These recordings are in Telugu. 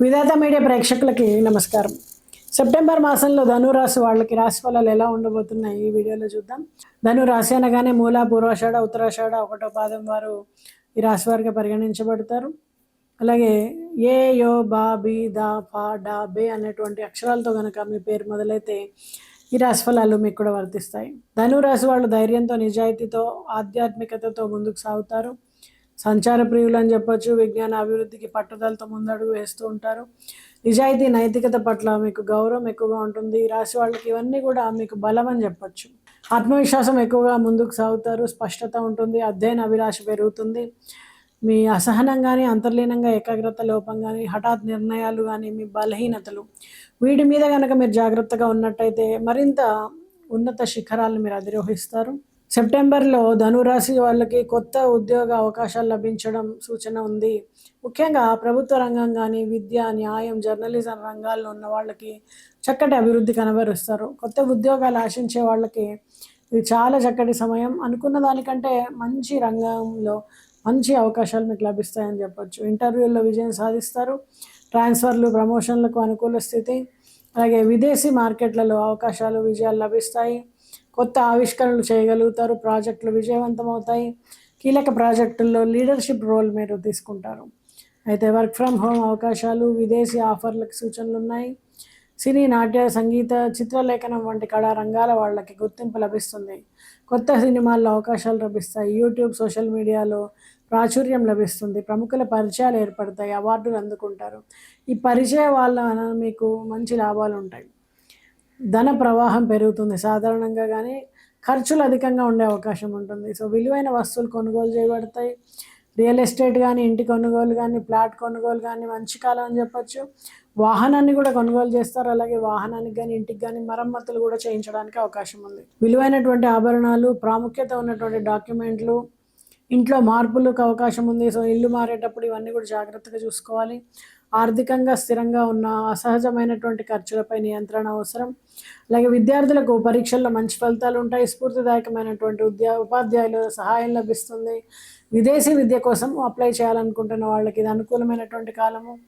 విధాత మీడియా ప్రేక్షకులకి నమస్కారం. సెప్టెంబర్ మాసంలో ధనురాశి వాళ్ళకి రాశి ఫలాలు ఎలా ఉండబోతున్నాయి ఈ వీడియోలో చూద్దాం. ధనురాశి అనగానే మూల పూర్వాషాఢ ఉత్తరాషాఢ ఒకటో పాదం వారు ఈ రాశి వారిగా పరిగణించబడతారు. అలాగే ఏ యో బా బి దా ఫా డా బే అనేటువంటి అక్షరాలతో కనుక మీ పేరు మొదలైతే ఈ రాశి ఫలాలు మీకు కూడా వర్తిస్తాయి. ధనురాశి వాళ్ళు ధైర్యంతో నిజాయితీతో ఆధ్యాత్మికతతో ముందుకు సాగుతారు. సంచార ప్రియులు అని చెప్పొచ్చు విజ్ఞాన అభివృద్ధికి పట్టుదలతో ముందడుగు వేస్తూ ఉంటారు. నిజాయితీ నైతికత పట్ల మీకు గౌరవం ఎక్కువగా ఉంటుంది. ఈ రాశి వాళ్ళకి ఇవన్నీ కూడా మీకు బలం అని చెప్పొచ్చు. ఆత్మవిశ్వాసం ఎక్కువగా ముందుకు సాగుతారు. స్పష్టత ఉంటుంది. అధ్యయన అభిలాష పెరుగుతుంది. మీ అసహనం కానీ అంతర్లీనంగా ఏకాగ్రత లోపం కానీ హఠాత్ నిర్ణయాలు కానీ మీ బలహీనతలు వీటి మీద కనుక మీరు జాగ్రత్తగా ఉన్నట్టయితే మరింత ఉన్నత శిఖరాలను మీరు అధిరోహిస్తారు. సెప్టెంబర్లో ధనురాశి వాళ్ళకి కొత్త ఉద్యోగ అవకాశాలు లభించడం సూచన ఉంది. ముఖ్యంగా ప్రభుత్వ రంగం కానీ విద్య న్యాయం జర్నలిజం రంగాల్లో ఉన్న వాళ్ళకి చక్కటి అభివృద్ధి కనబరుస్తారు. కొత్త ఉద్యోగాలు ఆశించే వాళ్ళకి ఇది చాలా చక్కటి సమయం. అనుకున్న దానికంటే మంచి రంగంలో మంచి అవకాశాలు మీకు లభిస్తాయని చెప్పొచ్చు. ఇంటర్వ్యూల్లో విజయం సాధిస్తారు. ట్రాన్స్ఫర్లు ప్రమోషన్లకు అనుకూల స్థితి. అలాగే విదేశీ మార్కెట్లలో అవకాశాలు విజయాలు లభిస్తాయి. కొత్త ఆవిష్కరణలు చేయగలుగుతారు ప్రాజెక్టులు విజయవంతమవుతాయి కీలక ప్రాజెక్టుల్లో లీడర్షిప్ రోల్ మీరు తీసుకుంటారు. అయితే వర్క్ ఫ్రమ్ హోమ్ అవకాశాలు విదేశీ ఆఫర్లకు సూచనలు ఉన్నాయి. సినీ నాట్య సంగీత చిత్రలేఖనం వంటి కళా రంగాల వాళ్ళకి గుర్తింపు లభిస్తుంది. కొత్త సినిమాల్లో అవకాశాలు లభిస్తాయి. యూట్యూబ్ సోషల్ మీడియాలో ప్రాచుర్యం లభిస్తుంది. ప్రముఖుల పరిచయాలు ఏర్పడతాయి అవార్డులు అందుకుంటారు. ఈ పరిచయ వాళ్ళ మీకు మంచి లాభాలు ఉంటాయి. ధన ప్రవాహం పెరుగుతుంది. సాధారణంగా కానీ ఖర్చులు అధికంగా ఉండే అవకాశం ఉంటుంది. సో విలువైన వస్తువులు కొనుగోలు చేయబడతాయి. రియల్ ఎస్టేట్ కానీ ఇంటి కొనుగోలు కానీ ప్లాట్ కొనుగోలు కానీ మంచి కాలం అని చెప్పొచ్చు. వాహనాన్ని కూడా కొనుగోలు చేస్తారు. అలాగే వాహనానికి కానీ ఇంటికి కానీ మరమ్మతులు కూడా చేయించడానికి అవకాశం ఉంది. విలువైనటువంటి ఆభరణాలు ప్రాముఖ్యత ఉన్నటువంటి డాక్యుమెంట్లు ఇంట్లో మార్పులకు అవకాశం ఉంది. సో ఇల్లు మారేటప్పుడు ఇవన్నీ కూడా జాగ్రత్తగా చూసుకోవాలి. ఆర్థికంగా స్థిరంగా ఉన్న అసహజమైనటువంటి ఖర్చులపై నియంత్రణ అవసరం. అలాగే విద్యార్థులకు పరీక్షల్లో మంచి ఫలితాలు ఉంటాయి. స్ఫూర్తిదాయకమైనటువంటి ఉద్యా ఉపాధ్యాయుల సహాయం లభిస్తుంది. విదేశీ విద్య కోసం అప్లై చేయాలనుకుంటున్న వాళ్ళకి ఇది అనుకూలమైనటువంటి కాలము.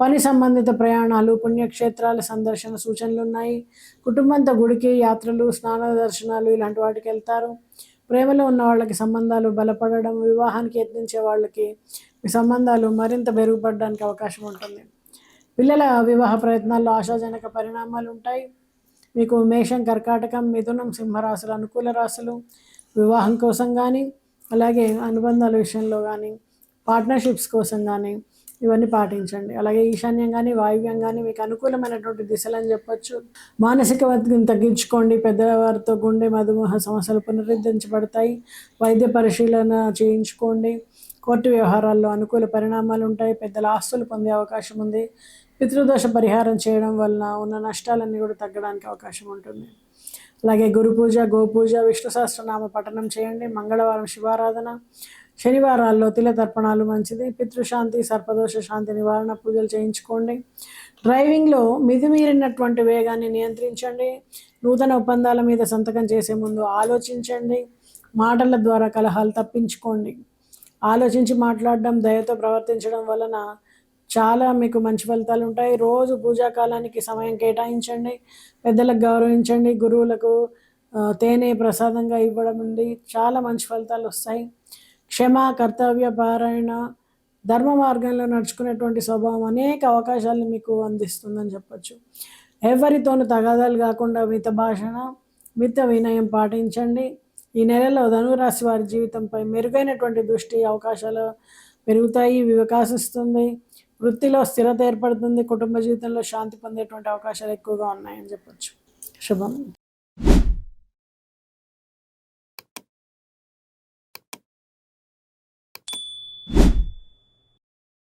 పని సంబంధిత ప్రయాణాలు పుణ్యక్షేత్రాల సందర్శన సూచనలు ఉన్నాయి. కుటుంబంతో గుడికి యాత్రలు స్నాన దర్శనాలు ఇలాంటి వాటికి వెళ్తారు. ప్రేమలో ఉన్న వాళ్ళకి సంబంధాలు బలపడడం వివాహానికి యత్నించే వాళ్ళకి మీ సంబంధాలు మరింత మెరుగుపడడానికి అవకాశం ఉంటుంది. పిల్లల వివాహ ప్రయత్నాల్లో ఆశాజనక పరిణామాలు ఉంటాయి. మీకు మేషం కర్కాటకం మిథునం సింహరాశులు అనుకూల రాశులు వివాహం కోసం కానీ అలాగే అనుబంధాల విషయంలో కానీ పార్ట్నర్షిప్స్ కోసం కానీ ఇవన్నీ పాటించండి. అలాగే ఈశాన్యం కానీ వాయువ్యం కానీ మీకు అనుకూలమైనటువంటి దిశలు అని చెప్పొచ్చు. మానసిక ఒత్తిడిని తగ్గించుకోండి. పెద్దవారితో గుండె మధుమేహ సమస్యలు పునరుద్ధరించబడతాయి. వైద్య పరిశీలన చేయించుకోండి. కోర్టు వ్యవహారాల్లో అనుకూల పరిణామాలు ఉంటాయి. పెద్దల ఆస్తులు పొందే అవకాశం ఉంది. పితృదోష పరిహారం చేయడం వలన ఉన్న నష్టాలన్నీ కూడా తగ్గడానికి అవకాశం ఉంటుంది. అలాగే గురు పూజ గోపూజ విష్ణు సహస్రనామ పఠనం చేయండి. మంగళవారం శివారాధన. శనివారాల్లో తిల తర్పణాలు మంచిది. పితృశాంతి సర్పదోష శాంతి నివారణ పూజలు చేయించుకోండి. డ్రైవింగ్లో మితిమీరినటువంటి వేగాన్ని నియంత్రించండి. నూతన ఒప్పందాల మీద సంతకం చేసే ముందు ఆలోచించండి. మాటల ద్వారా కలహాలు తప్పించుకోండి. ఆలోచించి మాట్లాడడం దయతో ప్రవర్తించడం వలన చాలా మీకు మంచి ఫలితాలు ఉంటాయి. రోజు పూజాకాలానికి సమయం కేటాయించండి. పెద్దలకు గౌరవించండి. గురువులకు తేనె ప్రసాదంగా ఇవ్వడం నుండి చాలా మంచి ఫలితాలు వస్తాయి. క్షమ కర్తవ్య పారాయణ ధర్మ మార్గంలో నడుచుకునేటువంటి స్వభావం అనేక అవకాశాలను మీకు అందిస్తుందని చెప్పచ్చు. ఎవరితోనూ తగాదాలు కాకుండా మిత భాషణ మిత వినయం పాటించండి. ఈ నెలలో ధనురాశి వారి జీవితంపై మెరుగైనటువంటి దృష్టి అవకాశాలు పెరుగుతాయి వికాసిస్తుంది. వృత్తిలో స్థిరత ఏర్పడుతుంది కుటుంబ జీవితంలో శాంతి పొందేటువంటి అవకాశాలు ఎక్కువగా ఉన్నాయని చెప్పచ్చు. శుభం.